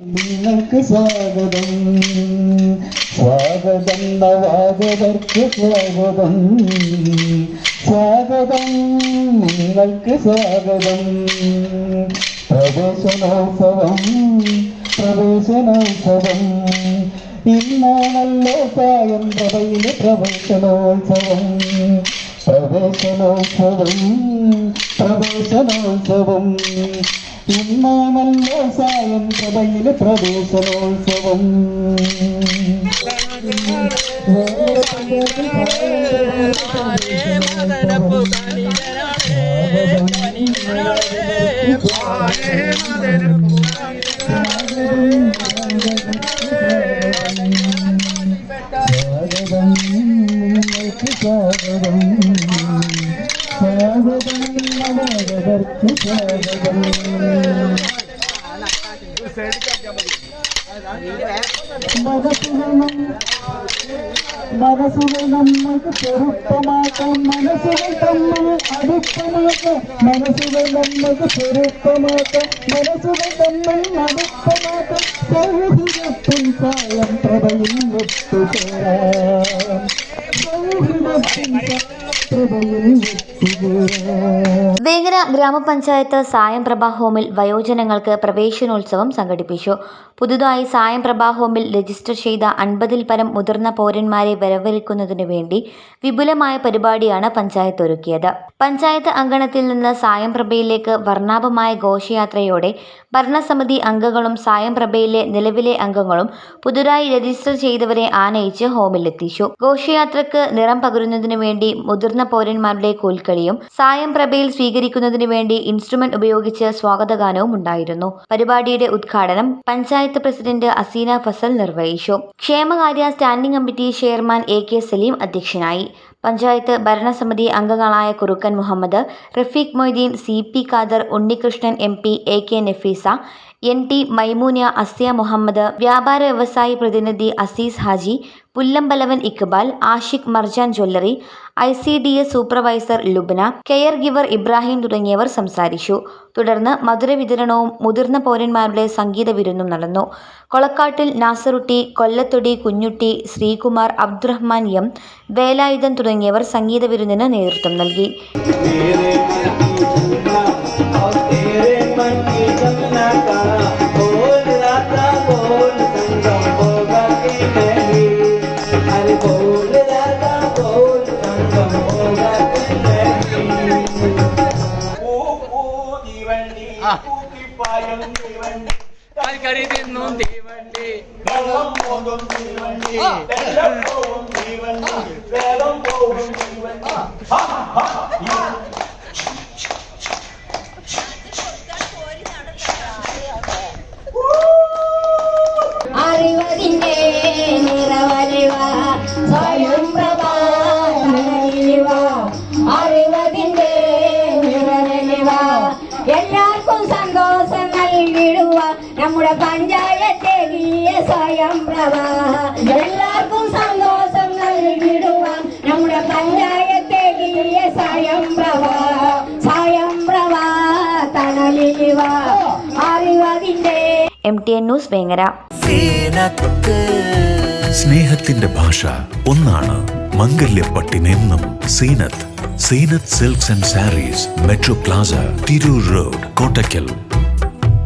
നിങ്ങൾക്ക് സ്വാഗതം. സ്വാഗതം നവാഗതർക്ക് സ്വാഗതം. സ്വാഗതം നിങ്ങൾക്ക് സ്വാഗതം. പ്രവേശനോത്സവം പ്രവേശനോത്സവം. ഇന്നാണല്ലോ സായം പ്രഭയിലെ പ്രവേശനോത്സവം. പ്രവേശനോത്സവം പ്രവേശനോത്സവം. ഇന്നാണല്ലോ സായം പ്രഭയിലെ പ്രവേശനോത്സവം സ്വാഗതം നിങ്ങൾക്ക് സ്വാഗതം அதற்கு மதசுகனம் மனசுவை நம்மைக்கு பொருத்தமாக்கம் மனசுவை தம்மை அடுப்பமாக்க மனசுவை நம்மைக்கு பொருத்தமாக்க மனசுவை தம்மை அடுப்பமாக்க சௌகரியத்தின் காயம் பிரபையில் ஒத்துகிறார் വേങ്ങര ഗ്രാമപഞ്ചായത്ത് സായം പ്രഭ ഹോമിൽ വയോജനങ്ങൾക്ക് പ്രവേശനോത്സവം സംഘടിപ്പിച്ചു. പുതുതായി സായം പ്രഭ ഹോമിൽ രജിസ്റ്റർ ചെയ്ത അൻപതിൽ പരം മുതിർന്ന പൗരന്മാരെ വരവേൽക്കുന്നതിനു വേണ്ടി വിപുലമായ പരിപാടിയാണ് പഞ്ചായത്ത് ഒരുക്കിയത്. പഞ്ചായത്ത് അങ്കണത്തിൽ നിന്ന് സായംപ്രഭയിലേക്ക് വർണാഭമായ ഘോഷയാത്രയോടെ ഭരണസമിതി അംഗങ്ങളും സായംപ്രഭയിലെ നിലവിലെ അംഗങ്ങളും പുതുതായി രജിസ്റ്റർ ചെയ്തവരെ ആനയിച്ച് ഹോമിലെത്തിച്ചു. ഘോഷയാത്രക്ക് നിറം പകരുന്നതിനു വേണ്ടി മുതിർന്ന പൗരന്മാരുടെ കോൽക്കളിയും സായം പ്രഭയിൽ സ്വീകരിക്കുന്നതിനു വേണ്ടി ഇൻസ്ട്രുമെന്റ് ഉപയോഗിച്ച് സ്വാഗതഗാനവും ഉണ്ടായിരുന്നു. പരിപാടിയുടെ ഉദ്ഘാടനം പഞ്ചായത്ത് പ്രസിഡന്റ് അസീന ഫസൽ നിർവഹിച്ചു. ക്ഷേമകാര്യ standing committee chairman A K Saleem അധ്യക്ഷനായി. പഞ്ചായത്ത് ഭരണസമിതി അംഗങ്ങളായ Kurukkan Muhammad Rafeeq Moideen C P Khader Unnikrishnan M P A K Nafeesa N T Maimoona Asya Muhammad വ്യാപാര വ്യവസായി പ്രതിനിധി Azeez Haji Pullambalavan Iqbal Ashiq Marjan jewellery I C D S supervisor Lubna care giver Ibrahim തുടങ്ങിയവർ സംസാരിച്ചു. തുടർന്ന് മധുര വിതരണവും മുതിർന്ന പൗരന്മാരുടെ സംഗീത വിരുന്നും നടന്നു. കൊളക്കാട്ടിൽ നാസറുട്ടി കൊല്ലത്തൊടി കുഞ്ഞുട്ടി ശ്രീകുമാർ അബ്ദുറഹ്മാൻ എം വേലായുധൻ തുടങ്ങിയവർ സംഗീത വിരുന്നിന് നേതൃത്വം നൽകി. പൂക്കിപ്പായം തീവണ്ടി വെള്ളം പോകും തീവണ്ടി വെള്ളം പോകും തീവണ്ടി വേഗം പോകും തീവണ്ടി നമ്മുടെ പഞ്ചായത്തെ സ്വയം പ്രവാഹ എല്ലാവർക്കും സന്തോഷം നൽകിടുവാം നമ്മുടെ പഞ്ചായത്തെ സ്വയം പ്രവാഹ സ്വയം പ്രവാഹ തണലിവ അറിവതിന്റെ M T N news Vengara. സ്നേഹത്തിന്റെ ഭാഷ ഒന്നാണ് മംഗല്യപ്പട്ടിനെന്നും Zeenath. Zeenath silks and sarees metro plaza Tirur road Kottakkal.